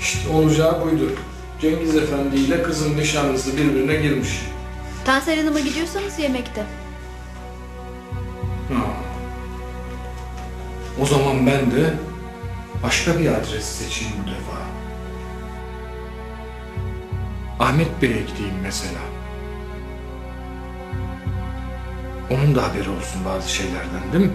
İşte olacağı buydu. Cengiz Efendi ile kızın nişanlısı birbirine girmiş. Tansel Hanım'a gidiyorsanız yemekte. Ha. O zaman ben de başka bir adres seçeyim bu defa. Ahmet Bey'e gideyim mesela. Onun da haberi olsun bazı şeylerden değil mi?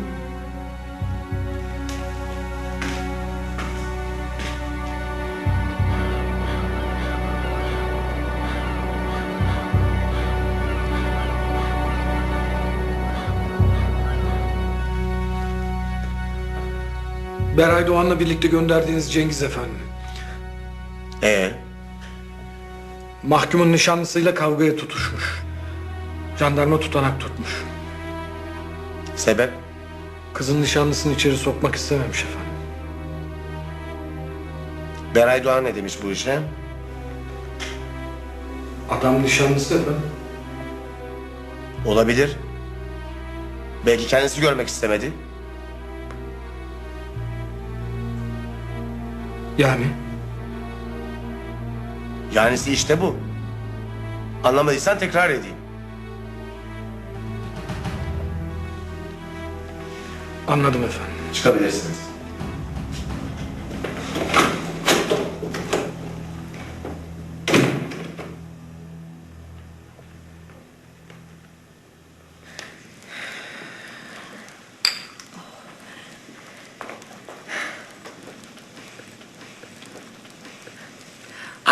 Beray Doğan'la birlikte gönderdiğiniz Cengiz Efendi. Ee, Mahkumun nişanlısıyla kavgaya tutuşmuş. Jandarma tutanak tutmuş. sebep? Kızın nişanlısını içeri sokmak istememiş efendim. Beray Doğan ne demiş bu işe? Adam nişanlısı efendim. Olabilir. Belki kendisi görmek istemedi. Yani Yanisi işte bu. Anlamadıysan tekrar edeyim. anladım efendim. Çıkabilirsiniz.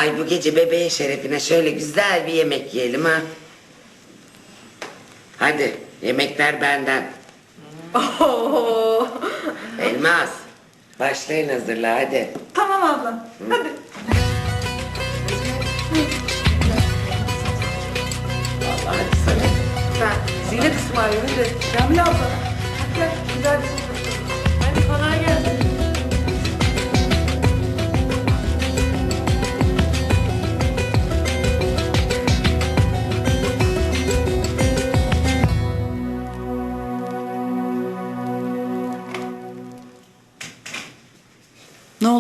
Ay bu gece bebeğin şerefine şöyle güzel bir yemek yiyelim ha. Hadi yemekler benden. Elmas başlayın hazırla hadi. Tamam abla. Hadi. Vallahi hadi sana. Ben Zinet ısmarlayayım da Cemile abla. Gel güzel bir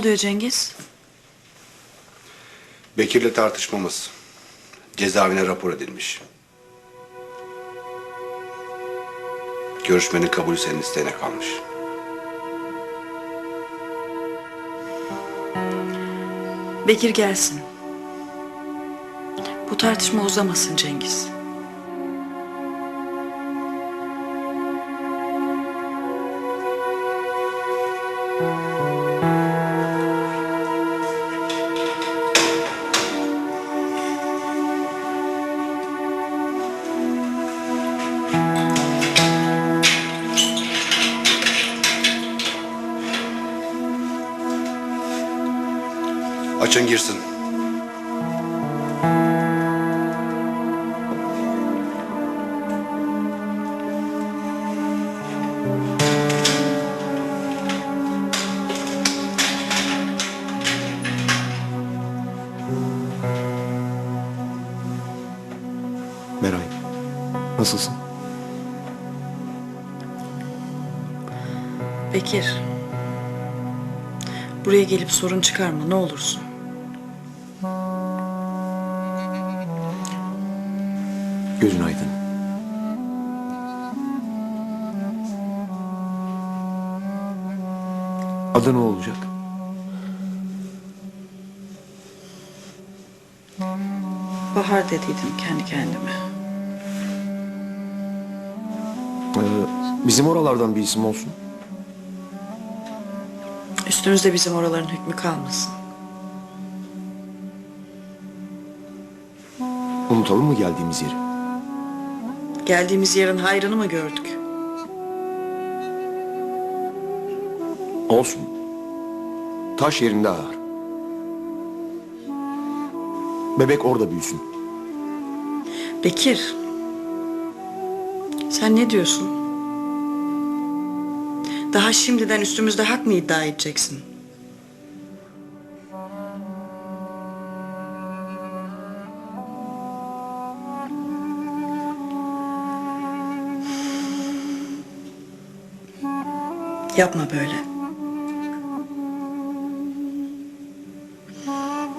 oluyor Cengiz? Bekir'le tartışmamız cezaevine rapor edilmiş. Görüşmenin kabulü senin isteğine kalmış. Bekir gelsin. Bu tartışma uzamasın Cengiz. Açın girsin. Meray, nasılsın? Bekir. Buraya gelip sorun çıkarma ne olursun. Gözün aydın. Adı ne olacak? Bahar dediydim kendi kendime. Ee, bizim oralardan bir isim olsun. Üstümüzde bizim oraların hükmü kalmasın. Unutalım mı geldiğimiz yeri? Geldiğimiz yerin hayrını mı gördük? Olsun. Taş yerinde ağır. Bebek orada büyüsün. Bekir. Sen ne diyorsun? Daha şimdiden üstümüzde hak mı iddia edeceksin? Yapma böyle.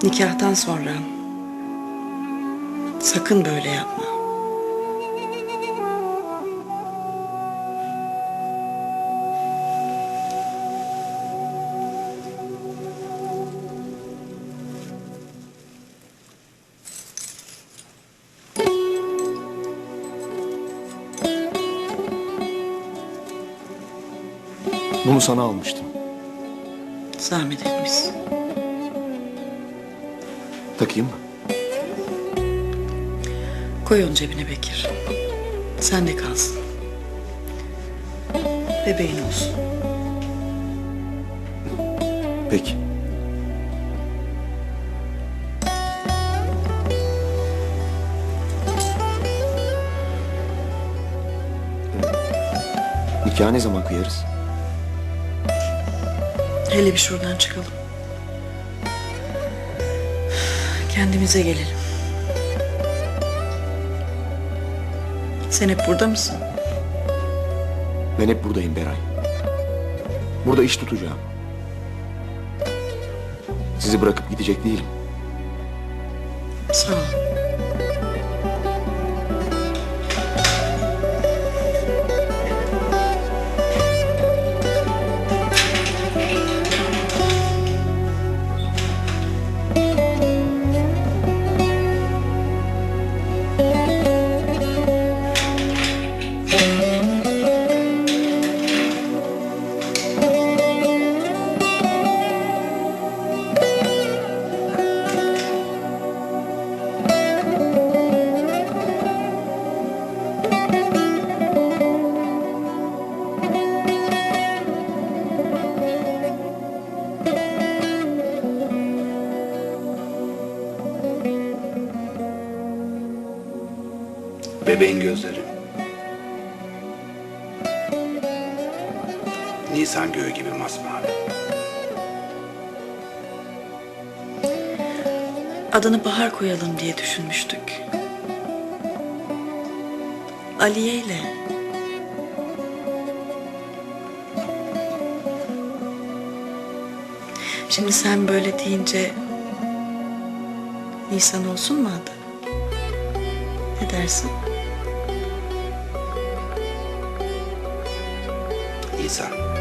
Nikahtan sonra sakın böyle yapma. Bunu sana almıştım. Zahmet etmişsin. Takayım mı? Koy onu cebine Bekir. Sen de kalsın. Bebeğin olsun. Peki. Nikahı ne zaman kıyarız? Hele bir şuradan çıkalım. Kendimize gelelim. Sen hep burada mısın? Ben hep buradayım Beray. Burada iş tutacağım. Sizi bırakıp gidecek değilim. Sağ ol. Bebeğin gözleri. Nisan göğü gibi masmavi. Adını Bahar koyalım diye düşünmüştük. Aliye ile. Şimdi sen böyle deyince Nisan olsun mu adı? Ne dersin? Nisan.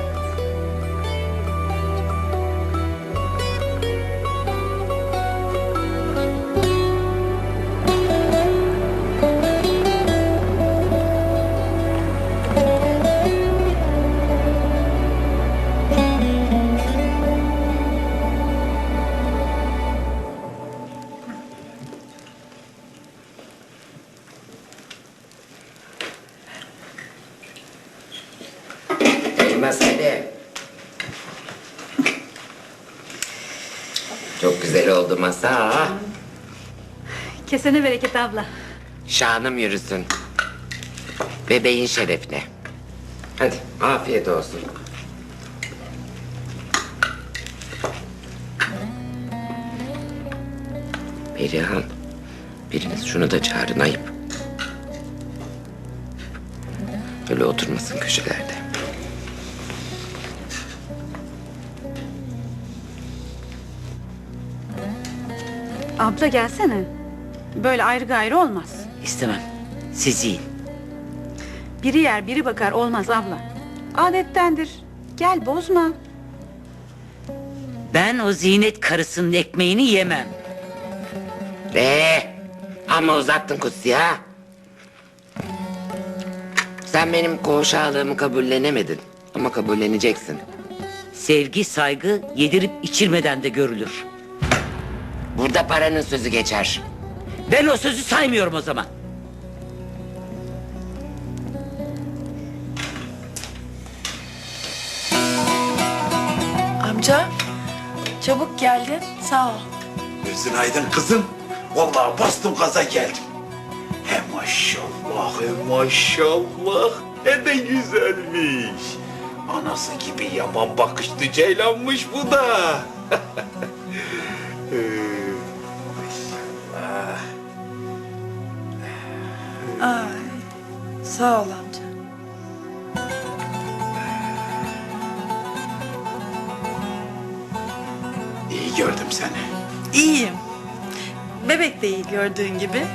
Çok güzel oldu masa. Kesene bereket abla. Şanım yürüsün. Bebeğin şerefine. Hadi afiyet olsun. Perihan, biriniz şunu da çağırın ayıp. Öyle oturmasın köşelerde. Abla gelsene. Böyle ayrı gayrı olmaz. İstemem. Siz yiyin. Biri yer biri bakar olmaz abla. Adettendir. Gel bozma. Ben o zinet karısının ekmeğini yemem. Ee, ama uzattın kutsi ha. Sen benim koğuşağlığımı kabullenemedin. Ama kabulleneceksin. Sevgi, saygı yedirip içirmeden de görülür. Burada paranın sözü geçer. Ben o sözü saymıyorum o zaman. Amca çabuk geldin. Sağ ol. Gözün aydın kızım. Vallahi bastım gaza geldim. He maşallah, he maşallah. Ne de güzelmiş. Anası gibi yaman bakışlı ceylanmış bu da. Ee, sağ ol amca. İyi gör gördüm seni? İyiyim. Bebek de iyi gördüğün gibi.